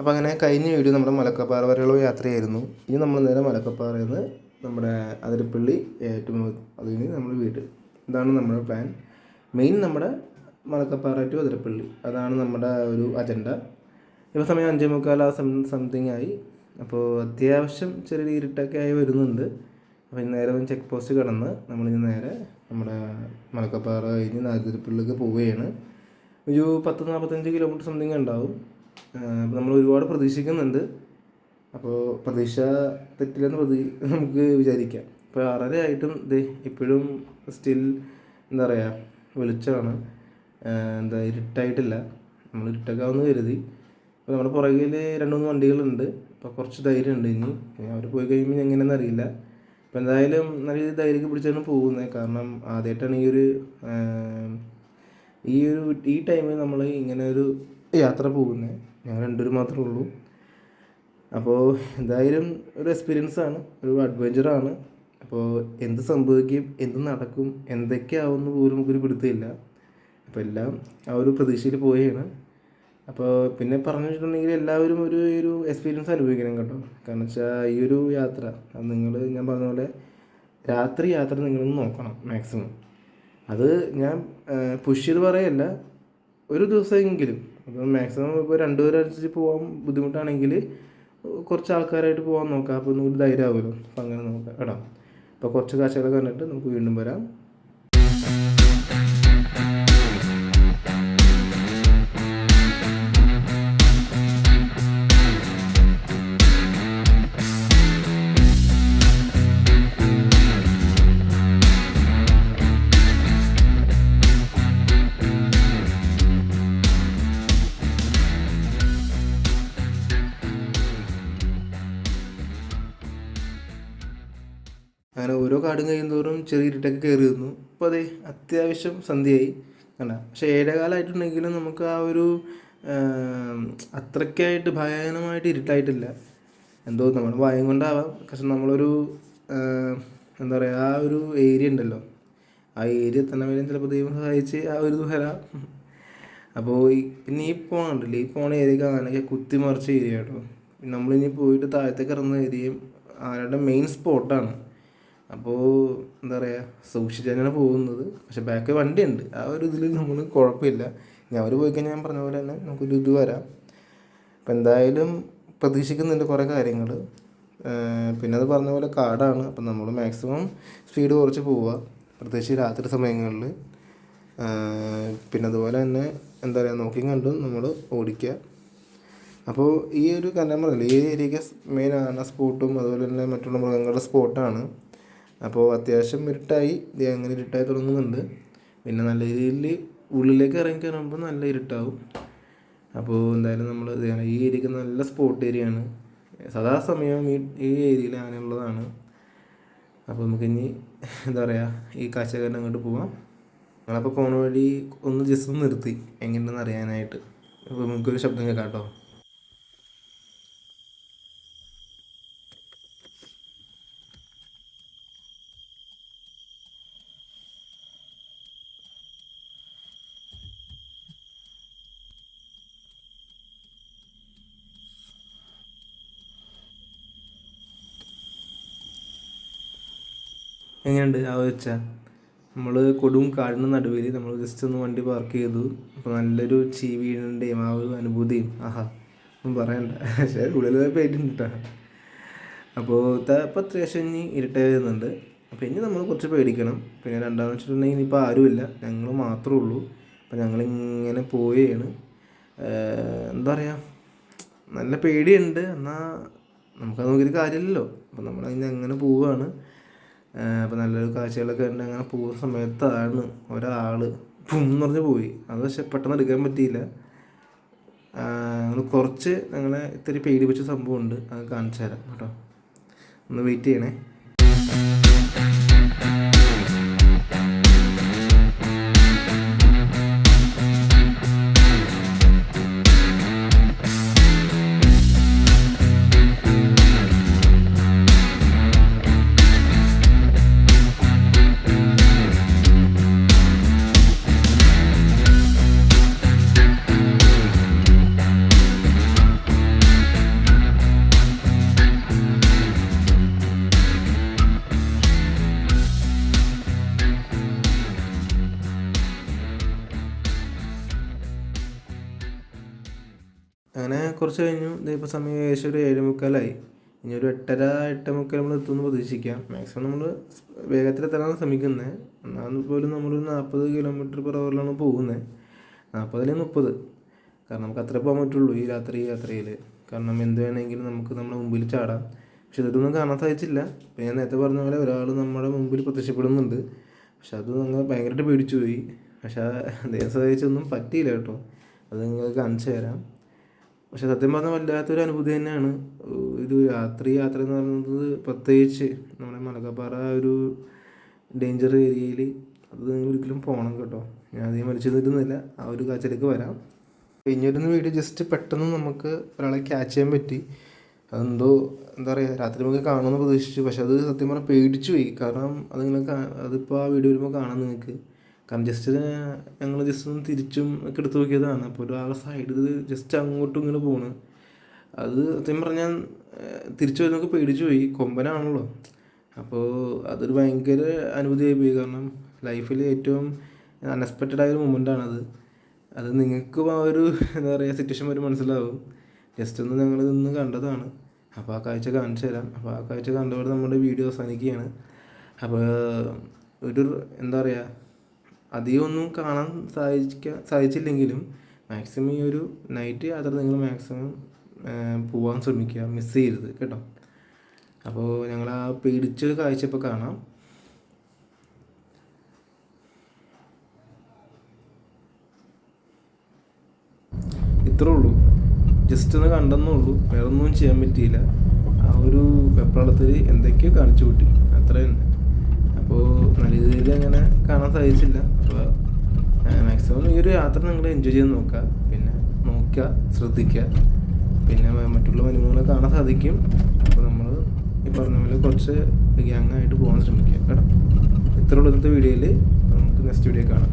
അപ്പോൾ അങ്ങനെ കഴിഞ്ഞ വീഡിയോ നമ്മുടെ മലക്കപ്പാറ വരെയുള്ള യാത്രയായിരുന്നു. ഇനി നമ്മൾ നേരെ മലക്കപ്പാറയിൽ നിന്ന് നമ്മുടെ അതിരപ്പള്ളി ഏറ്റവും അത് കഴിഞ്ഞ് നമ്മൾ വീട്. ഇതാണ് നമ്മുടെ പ്ലാൻ മെയിൻ നമ്മുടെ മലക്കപ്പാറ ടു അതിരപ്പള്ളി. അതാണ് നമ്മുടെ ഒരു അജണ്ട ഇപ്പോൾ സമയം അഞ്ചേ മുക്കാൽ ആ സം സംതിങ് ആയി. അപ്പോൾ അത്യാവശ്യം ചെറിയ ഇരുട്ടൊക്കെ ആയി വരുന്നുണ്ട്. അപ്പോൾ നേരെ ചെക്ക് പോസ്റ്റ് കടന്ന് നമ്മളിനി നേരെ നമ്മുടെ മലക്കപ്പാറ കഴിഞ്ഞ് അതിരപ്പള്ളിക്ക് പോവുകയാണ്. ഒരു പത്ത് നാൽപ്പത്തഞ്ച് കിലോമീറ്റർ സംതിങ് ഉണ്ടാവും. നമ്മൾ ഒരുപാട് പ്രതീക്ഷിക്കുന്നുണ്ട്. അപ്പോൾ പ്രതീക്ഷ തെറ്റില്ലെന്ന് പ്രതി നമുക്ക് വിചാരിക്കാം. ഇപ്പോൾ ആറര ആയിട്ടും ഇത് ഇപ്പോഴും സ്റ്റിൽ എന്താ പറയുക വെളിച്ചമാണ്. എന്താ ഇരുട്ടായിട്ടില്ല. നമ്മൾ ഇരുട്ടൊക്കെ കരുതി. അപ്പോൾ നമ്മുടെ പുറകിൽ രണ്ട് മൂന്ന് വണ്ടികളുണ്ട്. അപ്പോൾ കുറച്ച് ധൈര്യമുണ്ട് ഇനി. അവർ പോയി കഴിയുമ്പോൾ എങ്ങനെയാണെന്ന് അറിയില്ല. അപ്പോൾ എന്തായാലും നല്ല രീതിയിൽ ധൈര്യം പിടിച്ചാണ് പോകുന്നത്. കാരണം ആദ്യമായിട്ടാണ് ഈ ഒരു ഈ ഒരു ഈ ടൈമിൽ നമ്മൾ ഇങ്ങനെ ഒരു യാത്ര പോകുന്നത്. ഞങ്ങൾ രണ്ടുപേർ മാത്രമേ ഉള്ളൂ. അപ്പോൾ എന്തായാലും ഒരു ആണ് ഒരു അഡ്വഞ്ചറാണ് അപ്പോൾ എന്ത് സംഭവിക്കും എന്ത് നടക്കും എന്തൊക്കെയാവുമെന്ന് പോലും നമുക്കൊരു പിടുത്തമില്ല. അപ്പോൾ എല്ലാം ആ ഒരു പ്രതീക്ഷയിൽ പോവുകയാണ്. അപ്പോൾ പിന്നെ പറഞ്ഞു വെച്ചിട്ടുണ്ടെങ്കിൽ എല്ലാവരും ഒരു ഒരു എക്സ്പീരിയൻസ് അനുഭവിക്കണം കേട്ടോ. കാരണം വെച്ചാൽ ഈ ഒരു യാത്ര നിങ്ങൾ ഞാൻ പറഞ്ഞ പോലെ രാത്രി യാത്ര നിങ്ങളൊന്ന് നോക്കണം മാക്സിമം അത് ഞാൻ പുഷ് ചെയ്ത് പറയല്ല ഒരു ദിവസമെങ്കിലും അപ്പോൾ മാക്സിമം ഇപ്പോൾ രണ്ടുപേരനുസരിച്ച് പോകാൻ ബുദ്ധിമുട്ടാണെങ്കിൽ കുറച്ച് ആൾക്കാരായിട്ട് പോകാൻ നോക്കാം. അപ്പോൾ ഒന്നുകൂടി ധൈര്യമാകുമല്ലോ അപ്പോൾ അങ്ങനെ നോക്കാം. കേട്ടോ അപ്പോൾ കുറച്ച് കാഴ്ചകളൊക്കെ കണ്ടിട്ട് നമുക്ക് വീണ്ടും വരാം. ഓരോ കാടും കഴിയുന്തോറും ചെറിയ ഇരുട്ടൊക്കെ കയറി വന്നു അപ്പോൾ അതെ അത്യാവശ്യം സന്ധ്യയായി. കണ്ട? പക്ഷേ ഏഴകാലമായിട്ടുണ്ടെങ്കിലും നമുക്ക് ആ ഒരു അത്രയ്ക്കായിട്ട് ഭയാനമായിട്ട് ഇരുട്ടായിട്ടില്ല. എന്തോ നമ്മൾ ഭയം കൊണ്ടാവാം. പക്ഷെ നമ്മളൊരു എന്താ പറയുക ആ ഒരു ഏരിയ ഉണ്ടല്ലോ. ആ ഏരിയ തന്നെ വരും ചിലപ്പോൾ ദൈവം സഹായിച്ച് ആ ഒരു ദുഹര അപ്പോൾ ഈ പിന്നെ ഈ പോണുണ്ടല്ലോ ഈ പോണ ഏരിയ ആണെങ്കിൽ കുത്തിമറിച്ച ഏരിയ കേട്ടോ. നമ്മളിനി പോയിട്ട് താഴത്തേക്ക് ഇറങ്ങുന്ന ഏരിയയും ആരുടെ മെയിൻ സ്പോട്ടാണ് അപ്പോൾ എന്താ പറയുക സൂക്ഷിച്ച് തന്നെയാണ് പോകുന്നത്. പക്ഷേ ബാക്ക് വണ്ടിയുണ്ട്. ആ ഒരു ഇതിൽ നമ്മൾ കുഴപ്പമില്ല. ഞാൻ അവർ പോയി കഴിഞ്ഞാൽ ഞാൻ പറഞ്ഞ പോലെ തന്നെ നമുക്കൊരു ഇത് വരാം. അപ്പം എന്തായാലും പ്രതീക്ഷിക്കുന്നുണ്ട് കുറേ കാര്യങ്ങൾ പിന്നെ അത് പറഞ്ഞ പോലെ കാടാണ്. അപ്പം നമ്മൾ മാക്സിമം സ്പീഡ് കുറച്ച് പോവുക പ്രത്യേകിച്ച് രാത്രി സമയങ്ങളിൽ പിന്നെ അതുപോലെ തന്നെ എന്താ പറയുക നോക്കി കണ്ടും നമ്മൾ ഓടിക്കുക അപ്പോൾ ഈ ഒരു കന്നമറല്ലേ ഈ ഏരിയക്ക് മെയിൻ ആന സ്പോട്ടും അതുപോലെ തന്നെ മറ്റുള്ള മൃഗങ്ങളുടെ സ്പോട്ടാണ് അപ്പോൾ അത്യാവശ്യം ഇരുട്ടായി. ദേ അങ്ങനെ ഇരുട്ടായി തുടങ്ങുന്നുണ്ട്. പിന്നെ നല്ല രീതിയിൽ ഉള്ളിലേക്ക് ഇറങ്ങി കയറുമ്പോൾ നല്ല ഇരുട്ടാവും. അപ്പോൾ എന്തായാലും നമ്മൾ ഈ ഏരിയക്ക് നല്ല സ്പോട്ട് ഏരിയയാണ് സദാസമയം ഈ ഈ ഏരിയയിൽ ആനയുള്ളതാണ് അപ്പോൾ നമുക്ക് ഇനി എന്താ പറയുക ഈ കാഴ്ചക്കാരൻ അങ്ങോട്ട് പോവാം. ഞങ്ങളപ്പോൾ പോണ വഴി ഒന്ന് ജസ്റ്റ് ഒന്ന് നിർത്തി. എങ്ങനെയാണെന്ന് അറിയാനായിട്ട്. അപ്പോൾ നമുക്കൊരു ശബ്ദം കേൾക്കാം കേട്ടോ. എങ്ങനെയുണ്ട്? ആ വെച്ച നമ്മൾ കൊടും കാടിന് നടുവിൽ നമ്മൾ ജസ്റ്റ് ഒന്ന് വണ്ടി പാർക്ക് ചെയ്തു. അപ്പോൾ നല്ലൊരു ചീ ചീവീണിന്റെയും ആ ഒരു അനുഭൂതിയും. ആഹാ ഒന്നും പറയണ്ട. പക്ഷേ ഉള്ളിൽ പേടിയുണ്ട് കേട്ടോ. അപ്പോൾ ഇപ്പോൾ അത്യാവശ്യം ഇനി ഇരട്ട വരുന്നുണ്ട്. അപ്പോൾ ഇനി നമ്മൾ കുറച്ച് പേടിക്കണം. പിന്നെ രണ്ടാമെന്ന് വെച്ചിട്ടുണ്ടെങ്കിൽ ഇനിയിപ്പോൾ ആരുമില്ല. ഞങ്ങൾ മാത്രമേ ഉള്ളൂ. അപ്പോൾ ഞങ്ങളിങ്ങനെ പോവുകയാണ് എന്താ പറയുക നല്ല പേടിയുണ്ട്. എന്നാൽ നമുക്കത് നോക്കിയിട്ട് കാര്യമില്ലല്ലോ. അപ്പോൾ നമ്മളതിന് അങ്ങനെ പോവുകയാണ് അപ്പോൾ നല്ലൊരു കാഴ്ചകളൊക്കെ ഉണ്ട് അങ്ങനെ പോകുന്ന സമയത്താണ് ഒരാൾ പറഞ്ഞ് പോയി. അത് പക്ഷെ പെട്ടെന്ന് എടുക്കാൻ പറ്റിയില്ല. കുറച്ച് ഞങ്ങളെ ഇത്തിരി പേടിപ്പിച്ച സംഭവമുണ്ട്. അത് കാണിച്ചു തരാം കേട്ടോ. ഒന്ന് വെയിറ്റ് ചെയ്യണേ. കുറച്ച് കഴിഞ്ഞു. ഇപ്പോൾ സമയം ഏകദേശം ഒരു ഏഴ് മുക്കാലായി. ഇനി ഒരു എട്ടര എട്ട് മുക്കാൽ നമ്മൾ എത്തുമെന്ന് പ്രതീക്ഷിക്കാം. മാക്സിമം നമ്മൾ വേഗത്തിൽ എത്താനാണ് ശ്രമിക്കുന്നത് എന്നാൽ പോലും നമ്മളൊരു നാൽപ്പത് കിലോമീറ്റർ പെർ അവറിലാണ് പോകുന്നത് നാൽപ്പതിൽ മുപ്പത്. കാരണം നമുക്ക് അത്ര പോകാൻ പറ്റുള്ളൂ ഈ രാത്രി യാത്രയിൽ കാരണം എന്ത് വേണമെങ്കിലും നമുക്ക് നമ്മുടെ മുമ്പിൽ ചാടാം. പക്ഷെ ഇതൊന്നും കാണാൻ സാധിച്ചില്ല. ഇപ്പം ഞാൻ നേരത്തെ പറഞ്ഞ പോലെ ഒരാൾ നമ്മുടെ മുമ്പിൽ പ്രത്യക്ഷപ്പെടുന്നുണ്ട്. പക്ഷെ അത് ഞങ്ങൾ ഭയങ്കരമായിട്ട് പേടിച്ചു പോയി പക്ഷെ ദൈവം സഹായിച്ചൊന്നും പറ്റിയില്ല കേട്ടോ. അത് നിങ്ങൾക്ക് കാണിച്ചു തരാം. പക്ഷെ സത്യം പറഞ്ഞാൽ വല്ലാത്തൊരു അനുഭൂതി തന്നെയാണ്. ഒരു രാത്രി യാത്ര എന്ന് പറയുന്നത് പ്രത്യേകിച്ച് നമ്മുടെ മലക്കപ്പാറ ഒരു ഡേഞ്ചർ ഏരിയയിൽ അത് ഒരിക്കലും പോകണം കേട്ടോ. ഞാൻ അധികം വലിച്ചു നിന്നിരുന്നില്ല ആ ഒരു കാഴ്ചയിലേക്ക് വരാം. കഴിഞ്ഞൊരു വീഡിയോ ജസ്റ്റ് പെട്ടെന്ന് നമുക്ക് ഒരാളെ ക്യാച്ച് ചെയ്യാൻ പറ്റി. അതെന്തോ എന്താ പറയുക രാത്രി നമുക്ക് കാണുമെന്ന് പ്രതീക്ഷിച്ചു. പക്ഷെ അത് സത്യം പറഞ്ഞാൽ പേടിച്ചു പോയി. കാരണം അത് നിങ്ങൾ അതിപ്പോൾ ആ വീഡിയോ വരുമ്പോൾ കാണാം നിങ്ങൾക്ക്. കാരണം ജസ്റ്റ് ഞങ്ങൾ ജസ്റ്റ് ഒന്ന് തിരിച്ചും ഒക്കെ എടുത്ത് നോക്കിയതാണ്. അപ്പോൾ ഒരാളെ സൈഡിൽ ജസ്റ്റ് അങ്ങോട്ടും ഇങ്ങനെ പോണ്. അത് സത്യം പറഞ്ഞാൽ തിരിച്ചു വരുന്നൊക്കെ പേടിച്ചു പോയി. കൊമ്പനാണല്ലോ. അപ്പോൾ അതൊരു ഭയങ്കര അനുഭൂതിയായി പോയി. കാരണം ലൈഫിൽ ഏറ്റവും അൺഎക്സ്പെക്റ്റഡ് ആയ ഒരു മൊമെന്റാണത് അത് നിങ്ങൾക്കും ആ ഒരു എന്താ പറയുക സിറ്റുവേഷൻ വരെ മനസ്സിലാവും. ജസ്റ്റ് ഒന്ന് ഞങ്ങൾ നിന്ന് കണ്ടതാണ്. അപ്പോൾ ആ കാഴ്ച കാണിച്ചു തരാം. അപ്പോൾ ആ കാഴ്ച കണ്ടവിടെ നമ്മുടെ വീഡിയോ അവസാനിക്കുകയാണ്. അപ്പോൾ ഒരു എന്താ പറയുക അധികം ഒന്നും കാണാൻ സാധിക്കാൻ സാധിച്ചില്ലെങ്കിലും മാക്സിമം ഈ ഒരു നൈറ്റ് യാത്ര നിങ്ങൾ മാക്സിമം പോകാൻ ശ്രമിക്കുക. മിസ്സ് ചെയ്യരുത് കേട്ടോ. അപ്പോൾ ഞങ്ങൾ ആ പേടിച്ച കാഴ്ച ഇപ്പോൾ കാണാം. ഇത്രേ ഉള്ളൂ. ജസ്റ്റ് ഒന്ന് കണ്ടെന്നേ ഉള്ളൂ. വേറെ ഒന്നും ചെയ്യാൻ പറ്റിയില്ല. ആ ഒരു വെപ്രാളത്തിൽ എന്തൊക്കെയോ കാണിച്ചു കൂട്ടി. അത്ര തന്നെ. അപ്പോൾ നല്ല രീതിയിൽ അങ്ങനെ കാണാൻ സാധിച്ചില്ല. അപ്പോൾ മാക്സിമം ഈ ഒരു യാത്ര നിങ്ങൾ എൻജോയ് ചെയ്ത് നോക്കുക. പിന്നെ നോക്കുക ശ്രദ്ധിക്കുക. പിന്നെ മറ്റുള്ള മനുഷ്യങ്ങളെ കാണാൻ സാധിക്കും. അപ്പോൾ നമ്മൾ ഈ പറഞ്ഞ പോലെ കുറച്ച് ഗ്യാങ് ആയിട്ട് പോകാൻ ശ്രമിക്കുക. കേട്ടോ? ഇത്രയുള്ള ഇന്നത്തെ വീഡിയോയിൽ നമുക്ക് നെക്സ്റ്റ് വീഡിയോ കാണാം.